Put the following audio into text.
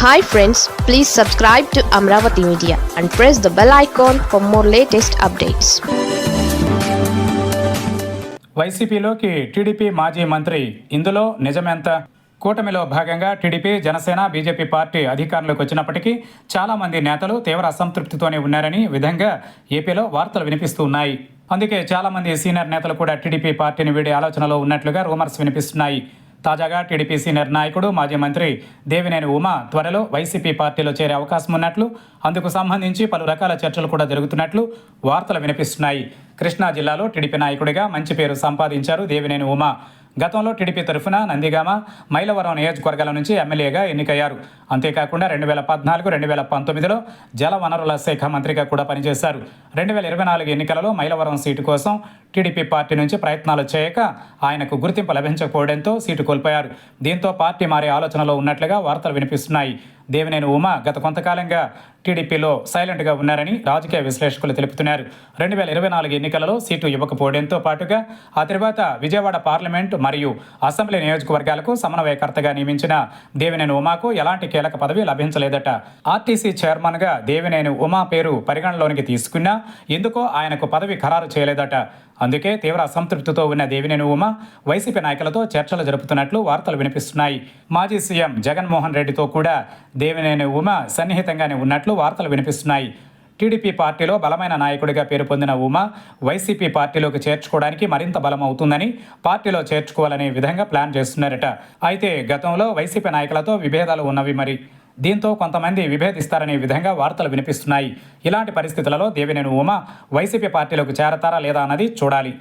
Hi friends please subscribe to Amaravati media and press the bell icon for more latest updates వైసీపీలోకి TDP మాజీ మంత్రి ఇందులో నిజమెంత? కూటమిలో భాగంగా టీడీపీ జనసేన బీజేపీ పార్టీ అధికారంలోకి వచ్చినప్పటికీ చాలామంది నేతలు తీవ్ర అసంతృప్తితోనే ఉన్నారని విధంగా ఏపీలో వార్తలు వినిపిస్తూ ఉన్నాయి. అందుకే చాలామంది సీనియర్ నేతలు కూడా టీడీపీ పార్టీని వీడే ఆలోచనలో ఉన్నట్లుగా రూమర్స్ వినిపిస్తున్నాయి. తాజాగా టీడీపీ సీనియర్ నాయకుడు మాజీ మంత్రి దేవినేని ఉమా త్వరలో వైసీపీ పార్టీలో చేరే అవకాశం ఉన్నట్లు అందుకు సంబంధించి పలు రకాల చర్చలు కూడా జరుగుతున్నట్లు వార్తలు వినిపిస్తున్నాయి. కృష్ణా జిల్లాలో టీడీపీ నాయకుడిగా మంచి పేరు సంపాదించారు దేవినేని ఉమా. గతంలో టీడీపీ తరఫున నందిగామ మైలవరం నియోజకవర్గాల నుంచి ఎమ్మెల్యేగా ఎన్నికయ్యారు. అంతేకాకుండా రెండు వేల పద్నాలుగు రెండు వేల పంతొమ్మిదిలో జల వనరుల శాఖ మంత్రిగా కూడా పనిచేశారు. రెండు వేల ఇరవై నాలుగు ఎన్నికలలో మైలవరం సీటు కోసం టీడీపీ పార్టీ నుంచి ప్రయత్నాలు చేయక ఆయనకు గుర్తింపు లభించకపోవడంతో సీటు కోల్పోయారు. దీంతో పార్టీ మారే ఆలోచనలో ఉన్నట్లుగా వార్తలు వినిపిస్తున్నాయి. దేవినేని ఉమా గత కొంతకాలంగా టీడీపీలో సైలెంట్గా ఉన్నారని రాజకీయ విశ్లేషకులు తెలుపుతున్నారు. రెండు వేల ఇరవై నాలుగు ఎన్నికలలో సీటు ఇవ్వకపోవడంతో పాటుగా ఆ తర్వాత విజయవాడ పార్లమెంట్ మరియు అసెంబ్లీ నియోజకవర్గాలకు సమన్వయకర్తగా నియమించిన దేవినేని ఉమాకు ఎలాంటి కీలక పదవి లభించలేదట. ఆర్టీసీ చైర్మన్గా దేవినేని ఉమా పేరు పరిగణలోనికి తీసుకున్నా ఎందుకో ఆయనకు పదవి ఖరారు చేయలేదట. అందుకే తీవ్ర అసంతృప్తితో ఉన్న దేవినేని ఉమ వైసీపీ నాయకులతో చర్చలు జరుపుతున్నట్లు వార్తలు వినిపిస్తున్నాయి. మాజీ సీఎం జగన్మోహన్ రెడ్డితో కూడా దేవినేని ఉమ సన్నిహితంగానే ఉన్నట్లు వార్తలు వినిపిస్తున్నాయి. టీడీపీ పార్టీలో బలమైన నాయకుడిగా పేరు పొందిన ఉమ వైసీపీ పార్టీలోకి చేర్చుకోవడానికి మరింత బలం అవుతుందని పార్టీలో చేర్చుకోవాలనే విధంగా ప్లాన్ చేస్తున్నారట. అయితే గతంలో వైసీపీ నాయకులతో విభేదాలు ఉన్నవి మరి. దీంతో కొంతమంది విభేదిస్తారనే విధంగా వార్తలు వినిపిస్తున్నాయి. ఇలాంటి పరిస్థితులలో దేవినేని ఉమ వైసీపీ పార్టీలోకి చేరతారా లేదా అన్నది చూడాలి.